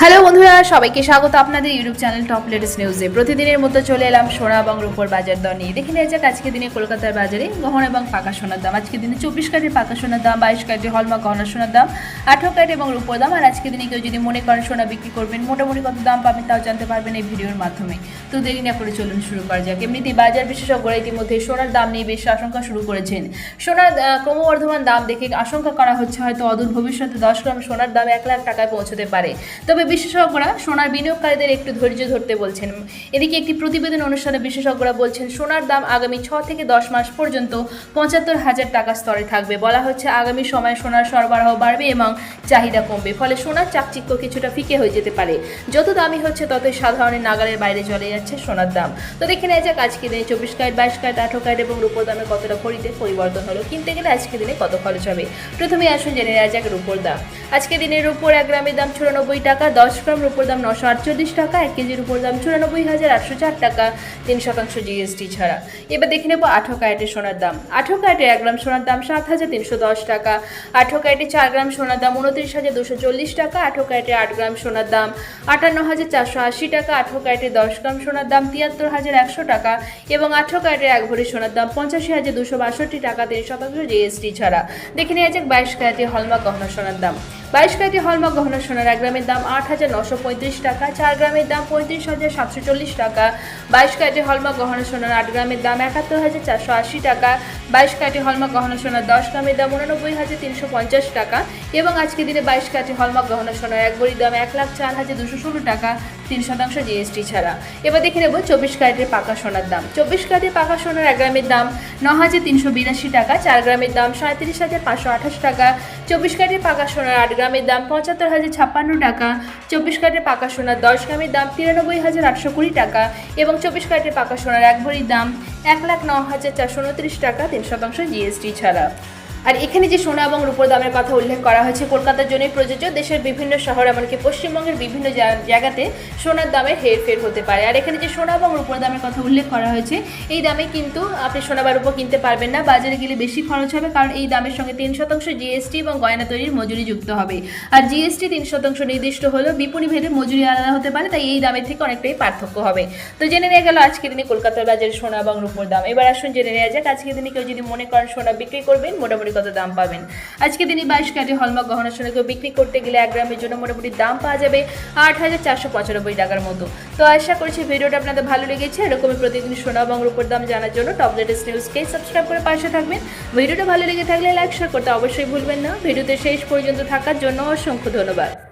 Hello বন্ধুরা, সবাইকে স্বাগত আপনাদের ইউটিউব চ্যানেল টপ লেটেস্ট নিউজে। প্রতিদিনের মতো চলে এলাম সোনা এবং রূপোর বাজার দর নিয়ে। দেখে নেওয়া যাক আজকে দিনে কলকাতার বাজারে গহনা এবং পাকা সোনার দাম। আজকে দিনে চব্বিশ ক্যারেটের পাকা সোনার দাম, বাইশ ক্যারেটের হলমার্ক গহনা সোনার দাম, আঠারো ক্যারেট এবং রূপোর দাম। আর আজকে দিনে কেউ যদি মনে করেন সোনা বিক্রি করবেন, মোটামুটি কত দাম পাবেন তাও জানতে পারবেন এই ভিডিওর মাধ্যমে। তো দেরি না করে চলুন শুরু করা যাক। এমনিতেই বাজার বিশেষজ্ঞরা ইতিমধ্যে সোনার দাম নিয়ে বেশ আশঙ্কা শুরু করেছেন। সোনার ক্রমবর্ধমান দাম দেখে আশঙ্কা করা হচ্ছে হয়তো অদূর ভবিষ্যতে দশ গ্রাম সোনার দাম এক লাখ টাকায় পৌঁছতে পারে। তবে বিশেষজ্ঞরা সোনার বিনিয়োগকারীদের একটু ধৈর্য ধরতে বলছেন। এদিকে একটি প্রতিবেদন অনুষ্ঠানে বিশেষজ্ঞরা বলছেন, সোনার দাম আগামী ছ থেকে দশ মাস পর্যন্ত পঁচাত্তর হাজার টাকা স্তরে থাকবে। বলা হচ্ছে, আগামী সময়ে সোনার সরবরাহ বাড়বে এবং চাহিদা কমবে। ফলে সোনার চাকচিক্য কিছুটা ফিকে হয়ে যেতে পারে। যত দামি হচ্ছে, ততই সাধারণের নাগালের বাইরে চলে যাচ্ছে সোনার দাম। তো দেখে নেওয়া যাক, আজকে দিনে চব্বিশ ক্যারেট, বাইশ ক্যারেট, আঠারো ক্যারেট এবং রূপোর দামে কতটা খরিদে পরিবর্তন হলো, কিনতে গেলে আজকে দিনে কত খরচ হবে? প্রথমে আসুন জেনে নেওয়া যাক রূপোর দাম। আজকে দিনের রূপোর এক গ্রামের দাম চুরানব্বই টাকা দশ গ্রাম রূপোর দাম নশো আটচল্লিশ টাকা, এক কেজির উপর দাম চুরানব্বই হাজার আটশো চার টাকা, তিন শতাংশ জিএসটি ছাড়া। এবার দেখে নেব আঠো ক্যারেটের সোনার দাম। আঠো ক্যারেটের এক গ্রাম সোনার দাম সাত হাজার তিনশো দশ টাকা, আঠো ক্যারেটের চার গ্রাম সোনার দাম উনত্রিশ হাজার দুশো চল্লিশ টাকা, আঠো ক্যারেটের আট গ্রাম সোনার দাম আটান্ন হাজার চারশো আশি টাকা, আঠো ক্যারেটের দশ গ্রাম সোনার দাম তিয়াত্তর হাজার একশো টাকা এবং আঠো ক্যারেটের এক ভরি সোনার দাম পঁচাশি হাজার দুশো বাষট্টি টাকা, তিন শতাংশ জিএসটি ছাড়া। দেখে নেওয়া যাক বাইশ ক্যারেটের হলমার্ক গহনা সোনার দাম। বাইশ ক্যারেটের হলমার্ক গহনা সোনার এক গ্রামের দাম আট হাজার নশো পঁয়ত্রিশ টাকা, চার গ্রামের দাম পঁয়ত্রিশ হাজার সাতশো চল্লিশ টাকা। বাইশ ক্যারেটের হলমার্ক গহনা সোনার আট গ্রামের দাম একাত্তর হাজার চারশো আশি টাকা। বাইশ ক্যারেটের হলমার্ক গহনা সোনার দশ গ্রামের দাম উনানব্বই হাজার তিনশো পঞ্চাশ টাকা। এবং আজকে দিনে বাইশ ক্যারেটের হলমার্ক গহনা সোনার এক বড়ির দাম এক লাখ চার হাজার দুশো ষোলো টাকা। তিন শতাংশ জিএসটি ছাড়া। এবার দেখে নেব চব্বিশ ক্যারেটের পাকা সোনার দাম। চব্বিশ ক্যারেটের পাকা সোনার এক গ্রামের দাম ন হাজার তিনশো বিরাশি টাকা, চার গ্রামের দাম সাঁত্রিশ হাজার পাঁচশো আঠাশ টাকা, চব্বিশ ক্যারেটের পাকা সোনার আট গ্রামের দাম পঁচাত্তর হাজার ছাপ্পান্ন টাকা, চব্বিশ ক্যারেটের পাকা সোনার দশ গ্রামের দাম তিরানব্বই হাজার আটশো কুড়ি টাকা এবং চব্বিশ ক্যারেটের পাকা সোনার এক ভরির দাম এক লাখ ন হাজার চারশো উনত্রিশ টাকা, তিন শতাংশ জিএসটি ছাড়া। আর এখানে যে সোনা এবং রূপোর দামের কথা উল্লেখ করা হয়েছে, কলকাতার জন্যই প্রযোজ্য দেশের বিভিন্ন শহর এমনকি পশ্চিমবঙ্গের বিভিন্ন জায়গাতে সোনার দামে হেরফের হতে পারে। আর এখানে যে সোনা এবং রূপোর দামের কথা উল্লেখ করা হয়েছে, এই দামে কিন্তু আপনি সোনা বা রূপো কিনতে পারবেন না। বাজারে গেলে বেশি খরচ হবে কারণ এই দামের সঙ্গে তিন শতাংশ জিএসটি এবং গয়না তৈরির মজুরি যুক্ত হবে। আর জিএসটি তিন শতাংশ নির্দিষ্ট হলেও বিপণী ভেদে মজুরি আলাদা হতে পারে, তাই এই দামের থেকে অনেকটাই পার্থক্য হবে। তো জেনে নেওয়া গেল আজকের দিনে কলকাতার বাজারে সোনা এবং রূপোর দাম। এবার আসুন জেনে নেওয়া যাক আজকের দিনে কেউ যদি মনে করেন সোনা বিক্রি করবেন, মোটামুটি কত দাম পাবেন। আজকে দিনে বাইশ ক্যারেটে হলমার্ক গহনা সোনা কেউ বিক্রি করতে গেলে এক গ্রামের জন্য মোটামুটি দাম পাওয়া যাবে আট হাজার চারশো পঁচানব্বই টাকার মতো। তো আশা করছি ভিডিওটা আপনাদের ভালো লেগেছে। এরকমই প্রতিদিন সোনা এবং রূপোর দাম জানার জন্য টপ লেটেস্ট নিউজকে সাবস্ক্রাইব করে পাশে থাকবেন। ভিডিওটা ভালো লেগে থাকলে লাইক, শেয়ার করতে অবশ্যই ভুলবেন না। ভিডিওতে শেষ পর্যন্ত থাকার জন্য অসংখ্য ধন্যবাদ।